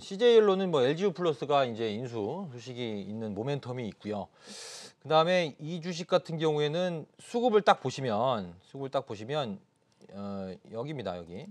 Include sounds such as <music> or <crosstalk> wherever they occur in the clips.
CJ일로는 뭐 LGU 플러스가 이제 인수 소식이 있는 모멘텀이 있고요. 그 다음에 이 주식 같은 경우에는 수급을 딱 보시면 수급을 딱 보시면 어, 여기입니다 여기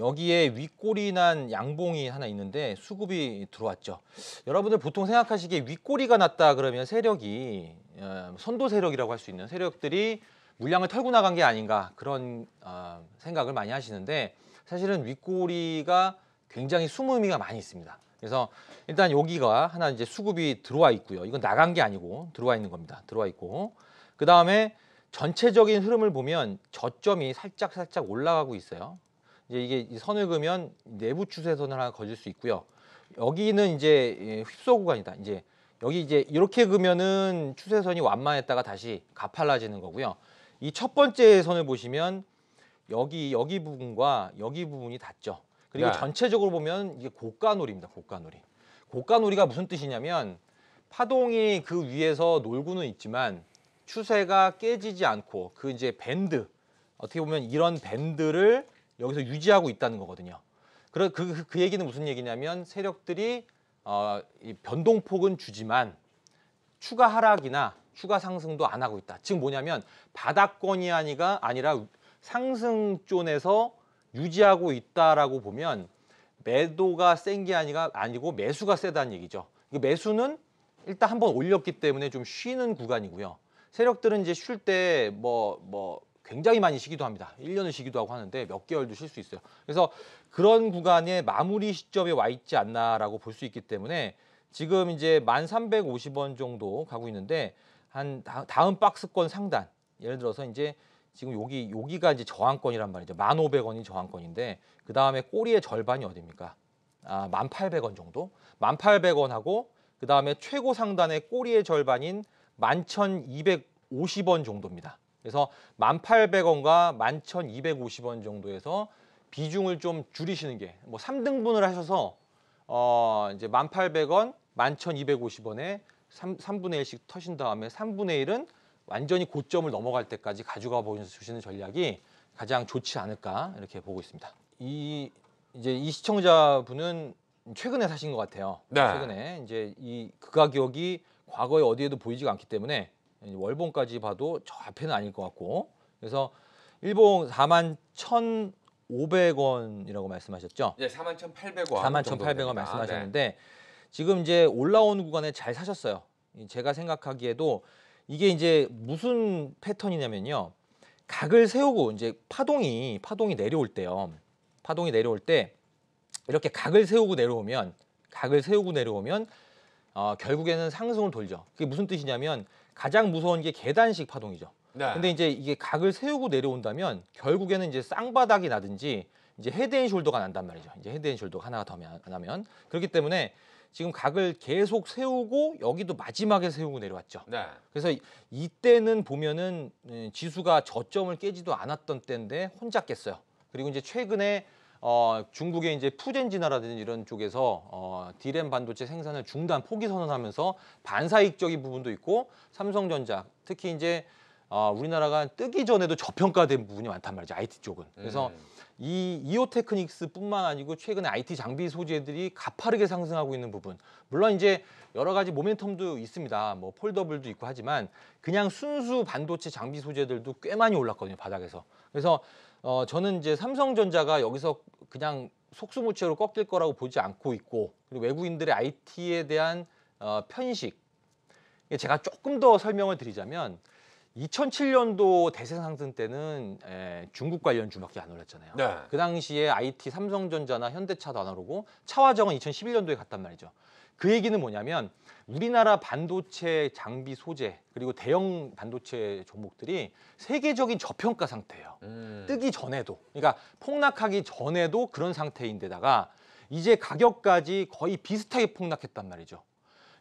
여기에 윗꼬리 난 양봉이 하나 있는데 수급이 들어왔죠. 여러분들 보통 생각하시기에 윗꼬리가 났다 그러면 세력이 어, 선도 세력이라고 할 수 있는 세력들이 물량을 털고 나간 게 아닌가 그런 어, 생각을 많이 하시는데 사실은 윗꼬리가 굉장히 숨은 의미가 많이 있습니다. 그래서 일단 여기가 하나 이제 수급이 들어와 있고요. 이건 나간 게 아니고 들어와 있는 겁니다. 들어와 있고 그 다음에 전체적인 흐름을 보면 저점이 살짝 살짝 올라가고 있어요. 이제 이게 이 선을 그으면 내부 추세선을 하나 거질 수 있고요. 여기는 이제 예, 휩소 구간이다. 이제 여기 이제 이렇게 그면은 추세선이 완만했다가 다시 가팔라지는 거고요. 이 첫 번째 선을 보시면 여기 여기 부분과 여기 부분이 닿죠. 그리고 네. 전체적으로 보면 이게 고가놀이입니다. 고가놀이. 고가놀이가 무슨 뜻이냐면 파동이 그 위에서 놀고는 있지만 추세가 깨지지 않고 그 이제 밴드 어떻게 보면 이런 밴드를 여기서 유지하고 있다는 거거든요. 그, 그, 그 얘기는 무슨 얘기냐면 세력들이 어, 이 변동폭은 주지만 추가 하락이나 추가 상승도 안 하고 있다. 즉 뭐냐면 바닥권이 아니가 아니라 상승존에서 유지하고 있다라고 보면 매도가 센 게 아니가 아니고 매수가 세다는 얘기죠. 이 매수는 일단 한번 올렸기 때문에 좀 쉬는 구간이고요. 세력들은 이제 쉴때뭐뭐 굉장히 많이 쉬기도 합니다. 1년을 쉬기도 하고 하는데 몇 개월도 쉴 수 있어요. 그래서 그런 구간에 마무리 시점에 와 있지 않나라고 볼 수 있기 때문에 지금 이제 1,350원 정도 가고 있는데 한 다- 다음 박스권 상단 예를 들어서 이제 지금 여기 여기가 이제 저항권이란 말이죠. 1,500원이 저항권인데 그 다음에 꼬리의 절반이 어디입니까? 아, 1,800원 정도. 1,800원하고 그 다음에 최고 상단의 꼬리의 절반인 11,250원 정도입니다. 그래서 1,800원과 11,250원 정도에서 비중을 좀 줄이시는 게뭐 3등분을 하셔서 어 이제 1,800원, 11,250원에 3, 3분의 1씩 터신 다음에 3분의 1은 완전히 고점을 넘어갈 때까지 가져가 보시는 전략이 가장 좋지 않을까 이렇게 보고 있습니다. 이 이제 이 시청자분은 최근에 사신 것 같아요. 네. 최근에 이제 이 그 가격이 과거에 어디에도 보이지가 않기 때문에 월봉까지 봐도 저 앞에는 아닐 것 같고 그래서 일봉 4만 1,500원이라고 말씀하셨죠? 예, 41,800원. 41,800원 말씀하셨는데 지금 이제 올라오는 구간에 잘 사셨어요. 이 제가 생각하기에도 이게 이제 무슨 패턴이냐면요. 각을 세우고 이제 파동이 파동이 내려올 때요. 파동이 내려올 때 이렇게 각을 세우고 내려오면 각을 세우고 내려오면 어, 결국에는 상승을 돌죠. 그게 무슨 뜻이냐면 가장 무서운 게 계단식 파동이죠. 네. 근데 이제 이게 각을 세우고 내려온다면 결국에는 이제 쌍바닥이 나든지 이제 헤드앤숄더가 난단 말이죠. 이제 헤드앤숄더가 하나가 더 나- 나면 그렇기 때문에 지금 각을 계속 세우고 여기도 마지막에 세우고 내려왔죠. 네. 그래서 이- 이때는 보면은 음, 지수가 저점을 깨지도 않았던 때인데 혼자 깼어요. 그리고 이제 최근에 어, 중국의 이제 푸젠지나라든지 이런 쪽에서 어, 디램 반도체 생산을 중단 포기 선언하면서 반사익적인 부분도 있고 삼성전자 특히 이제 어, 우리나라가 뜨기 전에도 저평가된 부분이 많단 말이죠 IT 쪽은. 그래서 음. 이 이오 테크닉스뿐만 아니고 최근에 IT 장비 소재들이 가파르게 상승하고 있는 부분. 물론 이제 여러 가지 모멘텀도 있습니다. 뭐 폴더블도 있고 하지만 그냥 순수 반도체 장비 소재들도 꽤 많이 올랐거든요 바닥에서. 그래서 어 저는 이제 삼성전자가 여기서 그냥 속수무책으로 꺾일 거라고 보지 않고 있고 그리고 외국인들의 IT에 대한 어 편식. 제가 조금 더 설명을 드리자면 2007년도 대세 상승 때는 에, 중국 관련 주밖에 안 올랐잖아요. 네. 그 당시에 IT 삼성전자나 현대차도 안 오르고 차화정은 2011년도에 갔단 말이죠. 그 얘기는 뭐냐면 우리나라 반도체 장비 소재 그리고 대형 반도체 종목들이 세계적인 저평가 상태예요. 음. 뜨기 전에도 그러니까 폭락하기 전에도 그런 상태인데다가 이제 가격까지 거의 비슷하게 폭락했단 말이죠.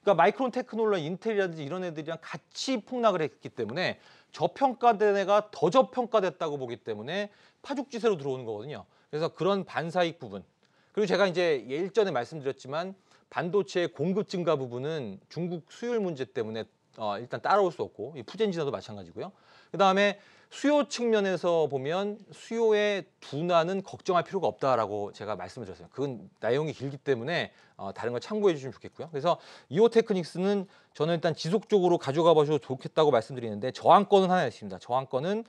그러니까 마이크론 테크놀로지, 인텔이라든지 이런 애들이랑 같이 폭락을 했기 때문에 저평가된 애가 더 저평가됐다고 보기 때문에 파죽지세로 들어오는 거거든요. 그래서 그런 반사익 부분. 그리고 제가 이제 일전에 말씀드렸지만 반도체 공급 증가 부분은 중국 수율 문제 때문에 어, 일단 따라올 수 없고 이 푸젠지나도 마찬가지고요. 그다음에 수요 측면에서 보면 수요의 둔화는 걱정할 필요가 없다라고 제가 말씀을 드렸어요. 그건 내용이 길기 때문에 어, 다른 걸 참고해 주시면 좋겠고요. 그래서 이오 테크닉스는 저는 일단 지속적으로 가져가 보셔도 좋겠다고 말씀드리는데 저항권은 하나 있습니다. 저항권은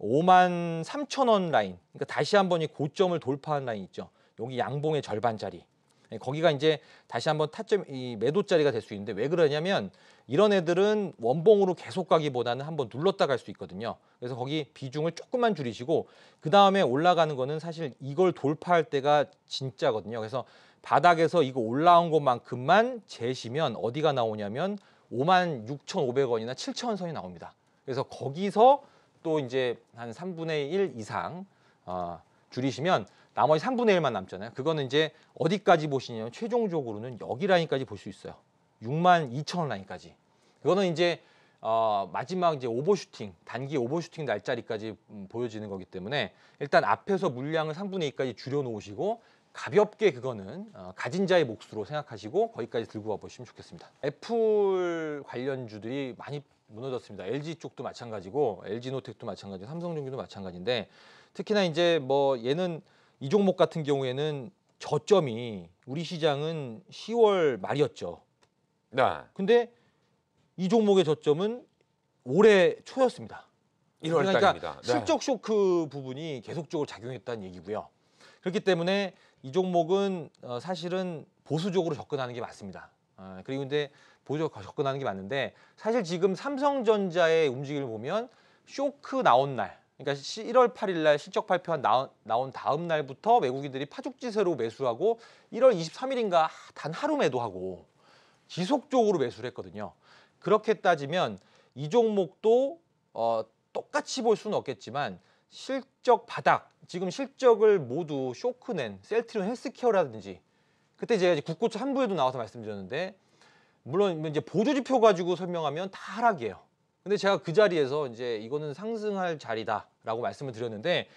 5만 3천 원 라인. 그러니까 다시 한번 이 고점을 돌파한 라인 있죠. 여기 양봉의 절반짜리. 예, 거기가 이제 다시 한번 타점 이 매도짜리가 될 수 있는데 왜 그러냐면 이런 애들은 원봉으로 계속 가기보다는 한번 눌렀다 갈 수 있거든요. 그래서 거기 비중을 조금만 줄이시고 그 다음에 올라가는 거는 사실 이걸 돌파할 때가 진짜거든요. 그래서 바닥에서 이거 올라온 것만큼만 재시면 어디가 나오냐면 5만 6,500원이나 7천 원 선이 나옵니다. 그래서 거기서 또 이제 한 3분의 1 이상 어, 줄이시면 나머지 3분의 1만 남잖아요. 그거는 이제 어디까지 보시냐면 최종적으로는 여기 라인까지 볼 수 있어요. 6만 2천 원 라인까지. 그거는 이제 어, 마지막 이제 오버슈팅 단기 오버슈팅 날짜리까지 음, 보여지는 거기 때문에 일단 앞에서 물량을 3분의 2까지 줄여 놓으시고 가볍게 그거는 어, 가진 자의 몫으로 생각하시고 거기까지 들고 와 보시면 좋겠습니다. 애플 관련주들이 많이 무너졌습니다. LG 쪽도 마찬가지고 LG노텍도 마찬가지, 삼성전기도 마찬가지인데 특히나 이제 뭐 얘는 이 종목 같은 경우에는 저점이 우리 시장은 10월 말이었죠. 네. 근데 이 종목의 저점은 올해 초였습니다. 1월 그러니까 달입니다. 네. 실적 쇼크 부분이 계속적으로 작용했다는 얘기고요. 그렇기 때문에 이 종목은 어, 사실은 보수적으로 접근하는 게 맞습니다. 어, 그리고 근데 보수적으로 접근하는 게 맞는데 사실 지금 삼성전자의 움직임을 보면 쇼크 나온 날, 그러니까 1월 8일 날 실적 발표한 나온 다음 날부터 외국인들이 파죽지세로 매수하고 1월 23일인가 단 하루 매도하고 지속적으로 매수를 했거든요. 그렇게 따지면 이 종목도 어, 똑같이 볼 수는 없겠지만 실적 바닥 지금 실적을 모두 쇼크낸 셀트리온 헬스케어라든지 그때 제가 국고초 한부에도 나와서 말씀드렸는데 물론 이제 보조지표 가지고 설명하면 다 하락이에요. 근데 제가 그 자리에서 이제 이거는 상승할 자리다라고 말씀을 드렸는데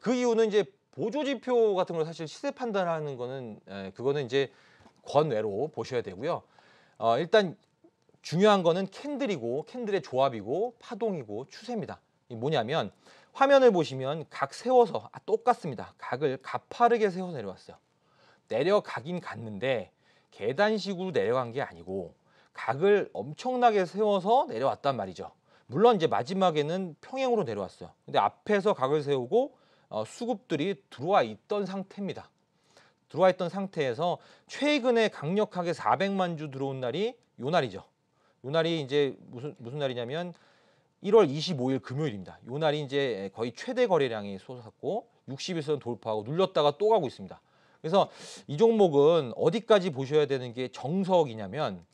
그 이유는 이제 보조지표 같은 걸 사실 시세 판단하는 거는 에, 그거는 이제 권외로 보셔야 되고요. 어, 일단 중요한 거는 캔들이고 캔들의 조합이고 파동이고 추세입니다. 이 뭐냐면 화면을 보시면 각 세워서 아, 똑같습니다. 각을 가파르게 세워서 내려왔어요. 내려가긴 갔는데 계단식으로 내려간 게 아니고 각을 엄청나게 세워서 내려왔단 말이죠. 물론 이제 마지막에는 평행으로 내려왔어요. 근데 앞에서 각을 세우고 어, 수급들이 들어와 있던 상태입니다. 들어와 있던 상태에서 최근에 강력하게 400만 주 들어온 날이 요 날이죠. 요 날이 이제 무슨 무슨 날이냐면 1월 25일 금요일입니다. 요 날이 이제 거의 최대 거래량이 솟았고 60일선 돌파하고 눌렸다가 또 가고 있습니다. 그래서 이 종목은 어디까지 보셔야 되는 게 정석이냐면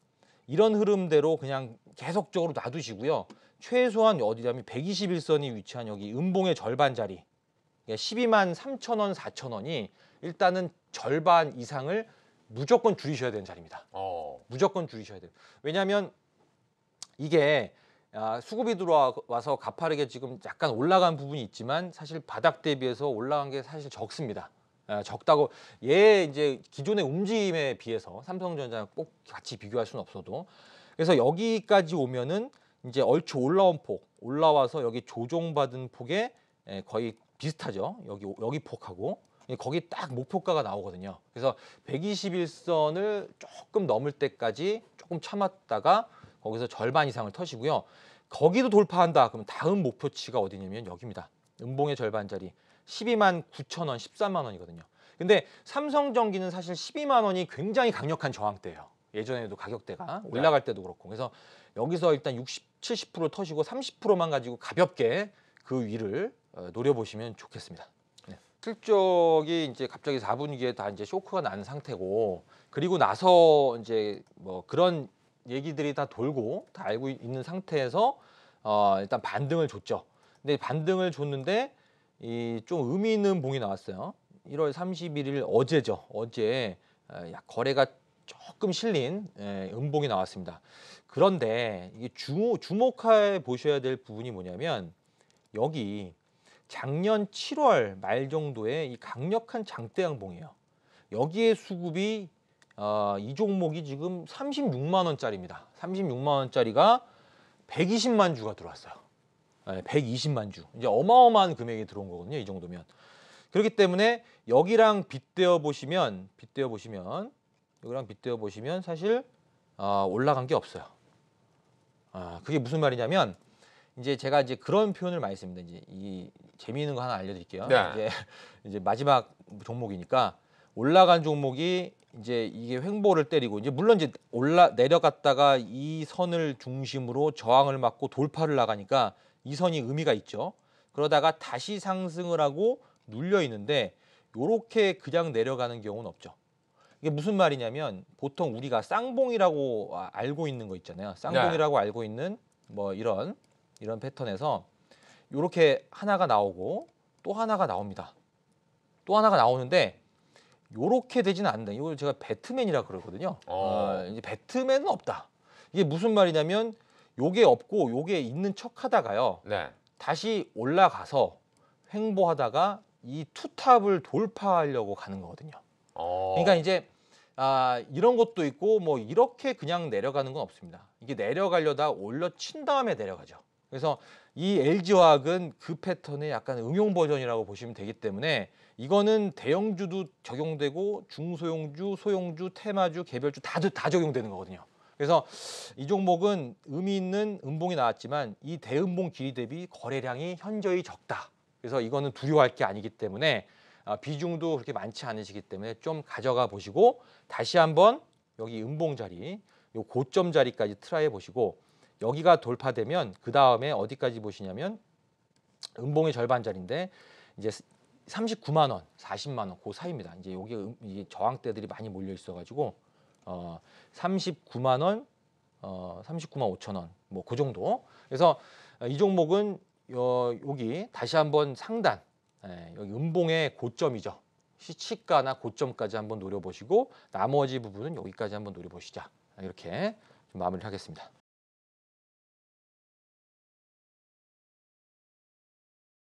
이런 흐름대로 그냥 계속적으로 놔두시고요. 최소한 어디냐면 121선이 위치한 여기 음봉의 절반 자리 12만 3천 원, 4천 원이 일단은 절반 이상을 무조건 줄이셔야 되는 자리입니다. 어. 무조건 줄이셔야 돼요. 왜냐하면 이게 아, 수급이 들어와서 가파르게 지금 약간 올라간 부분이 있지만 사실 바닥 대비해서 올라간 게 사실 적습니다. 아, 적다고 얘 이제 기존의 움직임에 비해서 삼성전자랑 꼭 같이 비교할 수는 없어도 그래서 여기까지 오면은 이제 얼추 올라온 폭 올라와서 여기 조정받은 폭에 예, 거의 비슷하죠. 여기 여기 폭하고 예, 거기 딱 목표가가 나오거든요. 그래서 121선을 조금 넘을 때까지 조금 참았다가 거기서 절반 이상을 터시고요. 거기도 돌파한다. 그럼 다음 목표치가 어디냐면 여기입니다. 음봉의 절반짜리 12만 9천 원, 13만 원이거든요. 근데 삼성전기는 사실 12만 원이 굉장히 강력한 저항대예요. 예전에도 가격대가 올라갈 때도 그렇고. 그래서 여기서 일단 60, 70% 터시고 30%만 가지고 가볍게 그 위를 어, 노려보시면 좋겠습니다. 네. 실적이 이제 갑자기 4분기에 다 이제 쇼크가 난 상태고 그리고 나서 이제 뭐 그런 얘기들이 다 돌고 다 알고 있는 상태에서 어 일단 반등을 줬죠. 근데 반등을 줬는데 이 좀 의미 있는 봉이 나왔어요. 1월 31일 어제죠. 어제 어, 약 거래가 조금 실린 예, 음봉이 나왔습니다. 그런데 이게 주, 주목해 보셔야 될 부분이 뭐냐면 여기 작년 7월 말 정도에 이 강력한 장대 양봉이에요. 여기에 수급이 어, 이 종목이 지금 36만 원짜리입니다. 36만 원짜리가 120만 주가 들어왔어요. 네, 120만 주. 이제 어마어마한 금액이 들어온 거거든요. 이 정도면. 그렇기 때문에 여기랑 빗대어 보시면 빗대어 보시면 여기랑 빗대어 보시면 사실 아, 올라간 게 없어요. 아, 그게 무슨 말이냐면 이제 제가 이제 그런 표현을 많이 씁니다. 이제 이 재미있는 거 하나 알려드릴게요. 네. 이제 <laughs> 이제 마지막 종목이니까 올라간 종목이 이제 이게 횡보를 때리고 이제 물론 이제 올라 내려갔다가 이 선을 중심으로 저항을 맞고 돌파를 나가니까 이 선이 의미가 있죠. 그러다가 다시 상승을 하고 눌려 있는데 요렇게 그냥 내려가는 경우는 없죠. 이게 무슨 말이냐면 보통 우리가 쌍봉이라고 아- 알고 있는 거 있잖아요. 쌍봉이라고 알고 있는 뭐 이런 이런 패턴에서 요렇게 하나가 나오고 또 하나가 나옵니다. 또 하나가 나오는데 요렇게 되지는 않는다. 이걸 제가 배트맨이라 그러거든요. 어. 어, 이제 배트맨은 없다. 이게 무슨 말이냐면 요게 없고 요게 있는 척 하다가요. 네. 다시 올라가서 횡보하다가 이 투탑을 돌파하려고 가는 거거든요. 어. 그러니까 이제 아, 이런 것도 있고 뭐 이렇게 그냥 내려가는 건 없습니다. 이게 내려가려다 올려친 다음에 내려가죠. 그래서 이 LG화학은 그 패턴의 약간 응용 버전이라고 보시면 되기 때문에 이거는 대형주도 적용되고 중소형주, 소형주, 테마주, 개별주 다, 다 적용되는 거거든요. 그래서 이 종목은 의미 있는 음봉이 나왔지만 이 대음봉 길이 대비 거래량이 현저히 적다. 그래서 이거는 두려워할 게 아니기 때문에 아, 비중도 그렇게 많지 않으시기 때문에 좀 가져가 보시고 다시 한번 여기 음봉 자리, 요 고점 자리까지 트라이 해 보시고 여기가 돌파되면 그 다음에 어디까지 보시냐면 음봉의 절반 자리인데 이제 39만 원, 40만 원, 그 사이입니다. 이제 여기 음, 이 저항대들이 많이 몰려 있어 가지고 어 39만 원, 어 39만 5천 원, 뭐 그 정도. 그래서 이 종목은 어, 여기 다시 한번 상단, 예, 여기 음봉의 고점이죠. 시치가나 고점까지 한번 노려보시고 나머지 부분은 여기까지 한번 노려보시자. 이렇게 좀 마무리를 하겠습니다.